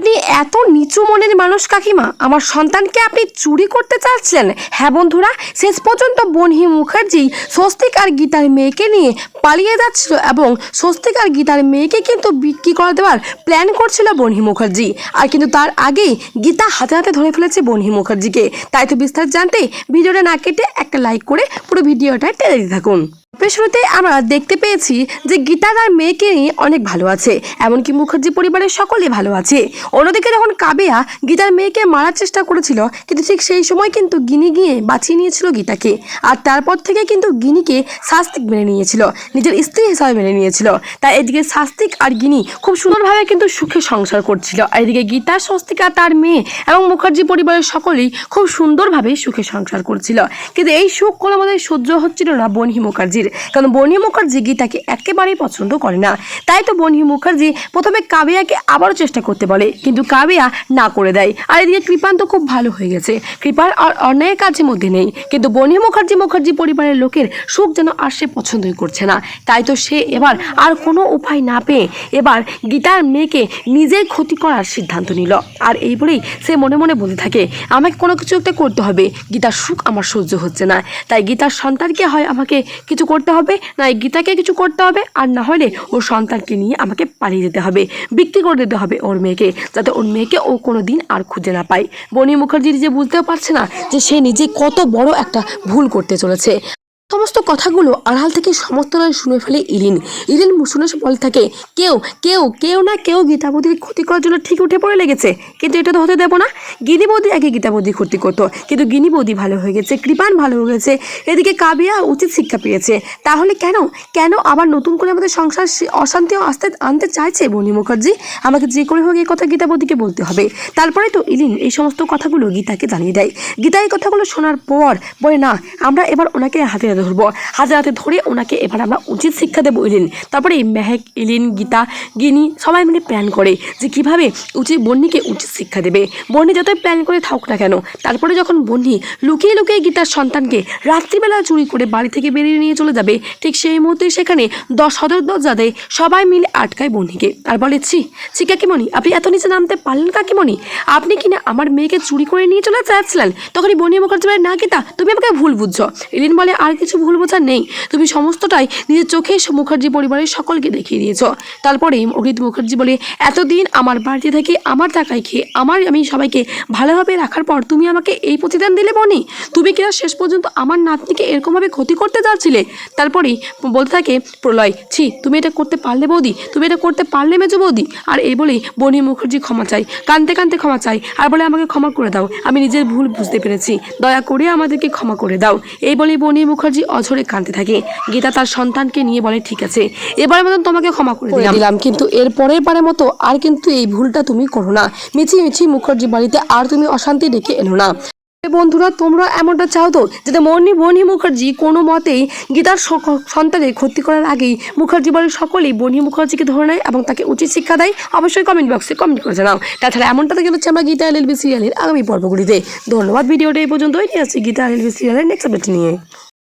আপনি এত নিচু মনের মানুষ কাকিমা। আমার সন্তানকে আপনি চুরি করতে চাচ্ছিলেন হ্যাঁ বন্ধুরা, শেষ পর্যন্ত বনহি মুখার্জি স্বস্তিক আর গীতার মেয়েকে নিয়ে পালিয়ে যাচ্ছিল এবং স্বস্তিক আর গীতার মেয়েকে কিন্তু বিক্রি করে দেওয়ার প্ল্যান করছিল বনহি মুখার্জি। আর কিন্তু তার আগেই গীতা হাতে হাতে ধরে ফেলেছে বনহি মুখার্জিকে। তাই তো বিস্তার জানতে ভিডিওটা না কেটে একটা লাইক করে পুরো ভিডিওটা টেনে দিতে থাকুন। শুরুতে আমরা দেখতে পেয়েছি যে গীতা তার মেয়েকে নিয়ে অনেক ভালো আছে, এমনকি মুখার্জি পরিবারের সকলে ভালো আছে। অন্যদিকে যখন কাবেয়া গীতার মেয়েকে মারার চেষ্টা করেছিল, কিন্তু ঠিক সেই সময় কিন্তু গিনি গিয়ে বাঁচিয়ে নিয়েছিল গীতাকে। আর তারপর থেকে কিন্তু গিনিকে শাস্তিক মেনে নিয়েছিল, নিজের স্ত্রী হিসাবে মেনে নিয়েছিল। তাই এদিকে শাস্তিক আর গিনি খুব সুন্দরভাবে কিন্তু সুখে সংসার করছিল। আর এদিকে গীতা, স্বস্তিকা তার মেয়ে এবং মুখার্জি পরিবারের সকলেই খুব সুন্দরভাবে সুখে সংসার করছিল। কিন্তু এই সুখ কোনো মধ্যে সহ্য হচ্ছিল না বনহি মুখার্জির। কারণ বনহি মুখার্জি গীতাকে একেবারেই পছন্দ করে না। তাই তো বনহি মুখার্জি প্রথমে কাবিয়াকে আবারও চেষ্টা করতে বলে, কিন্তু কাবিয়া না করে দেয়। আর এদিকে কৃপান তো খুব ভালো হয়ে গেছে। কৃপার আর অন্যায়ের কাজের মধ্যে নেই। কিন্তু বনি মুখার্জি মুখার্জি পরিবারের লোকের সুখ যেন আর সে পছন্দই করছে না। তাই তো সে এবার আর কোনো উপায় না পেয়ে এবার গীতার মেয়েকে নিজের ক্ষতি করার সিদ্ধান্ত নিল। আর এই বলেই সে মনে মনে বলতে থাকে, আমাকে কোনো কিছু একটা করতে হবে। গীতার সুখ আমার সহ্য হচ্ছে না। তাই গীতার সন্তানকে হয় আমাকে কিছু করতে হবে, না এই গীতাকে কিছু করতে হবে, আর না হলে ওর সন্তানকে নিয়ে আমাকে পালিয়ে যেতে হবে, বিক্রি করে দিতে হবে ওর মেয়েকে, যাতে ওর মেয়েকে ও কোনো দিন আর খুঁজে না পায়। বনি মুখার্জি নিজে বুঝতেও পারছে না যে সে নিজে কত বড় একটা ভুল করতে চলেছে। সমস্ত কথাগুলো আড়াল থেকে সমস্ত নয় শুনে ফেলে ইলিন ইলিন শুনে বলে থাকে, কেউ কেউ কেউ না কেউ গীতাবধির ক্ষতি করার জন্য ঠিক উঠে পড়ে লেগেছে। কিন্তু এটা তো হতে দেবো না। গিনি বৌদি আগে গীতাবধির ক্ষতি করতো, কিন্তু গিনি বৌদি ভালো হয়ে গেছে, কৃপান ভালো হয়ে গেছে। এদিকে কাবিয়া উচিত শিক্ষা পেয়েছে। তাহলে কেন? কেন আবার নতুন করে আমাদের সংসার অশান্তি আসতে আনতে চাইছে বনি মুখার্জি? আমাকে যে করে হোক এই কথা গীতাবধিকে বলতে হবে। তারপরে তো ইলিন এই সমস্ত কথাগুলো গীতাকে জানিয়ে দেয়। গীতা এই কথাগুলো শোনার পর বলে, না, আমরা এবার ওনাকে হাতে ধরবো। হাতে হাতে ধরে ওনাকে এবার আমরা উচিত শিক্ষা দেবো ইলিন তারপরে মেহেক ইলিন গীতা, গিনি, সবাই মিলে প্ল্যান করে যে কীভাবে উচিত বন্নিকে উচিত শিক্ষা দেবে। বন্নি যতই প্ল্যান করে থাকুক না কেন, তারপরে যখন বন্নি লুকিয়ে লুকিয়ে গীতার সন্তানকে রাত্রিবেলা চুরি করে বাড়ি থেকে বেরিয়ে নিয়ে চলে যাবে, ঠিক সেই মুহূর্তে সেখানে দশ সদর দরজাতে সবাই মিলে আটকায় বন্নিকে। আর বলে, ছি ছি কাকিমণি, আপনি এত নিচে নামতে পারলেন কাকিমণি? আপনি কিনা আমার মেয়েকে চুরি করে নিয়ে চলে যাচ্ছিলেন? তখনই বনি মুখার্জি বলে, না গীতা, তুমি আমাকে ভুল বুঝছ। ইলিন বলে, আর কিছু ভুল বোঝার নেই। তুমি সমস্তটাই নিজের চোখে মুখার্জি পরিবারের সকলকে দেখিয়ে দিয়েছ। তারপরে অরিত মুখার্জি বলে, এতদিন আমার বাড়িতে থেকে আমার টাকায় খেয়ে আমার আমি সবাইকে ভালোভাবে রাখার পর তুমি আমাকে এই প্রতিদান দিলে বনি? তুমি কিনা শেষ পর্যন্ত আমার নাতনিকে এরকমভাবে ক্ষতি করতে যাচ্ছিলে? তারপরেই বলতে থাকে, প্রলয়, ছি, তুমি এটা করতে পারলে বৌদি, তুমি এটা করতে পারলে মেজো বৌদি। আর এই বলেই বনি মুখার্জি ক্ষমা চাই কানতে কানতে ক্ষমা চাই আর বলে, আমাকে ক্ষমা করে দাও, আমি নিজের ভুল বুঝতে পেরেছি। দয়া করে আমাদেরকে ক্ষমা করে দাও। এই বলে বনি মুখার্জি অঝরে কাঁদতে থাকে। গীতা তার সন্তানকে নিয়ে বলে ঠিক আছে এবার মতন তোমাকে ক্ষমা করে দিলাম। দিলাম কিন্তু এর পরের বারের মতো আর কিন্তু এই ভুলটা তুমি করো না। মিছি মিছি মুখার্জি বাড়িতে আর তুমি অশান্তি ডেকে এলো না। বন্ধুরা তোমরা এমনটা চাও তো যাতে মনি বনি মুখার্জি কোনো মতেই গীতার সন্তানের ক্ষতি করার আগেই মুখার্জি বাড়ির সকলেই বনি মুখার্জিকে ধরে নেয় এবং তাকে উচিত শিক্ষা দেয়। অবশ্যই কমেন্ট বক্সে কমেন্ট করে জানাও। তাছাড়া এমনটা দেখে হচ্ছে আমরা গীতা এল এলবি সিরিয়ালের আগামী পর্বগুলিতে। ধন্যবাদ ভিডিওটা এই পর্যন্তই। নিয়ে আসছি গীতা এল এলবি সিরিয়ালের নেক্সট আপডেট নিয়ে।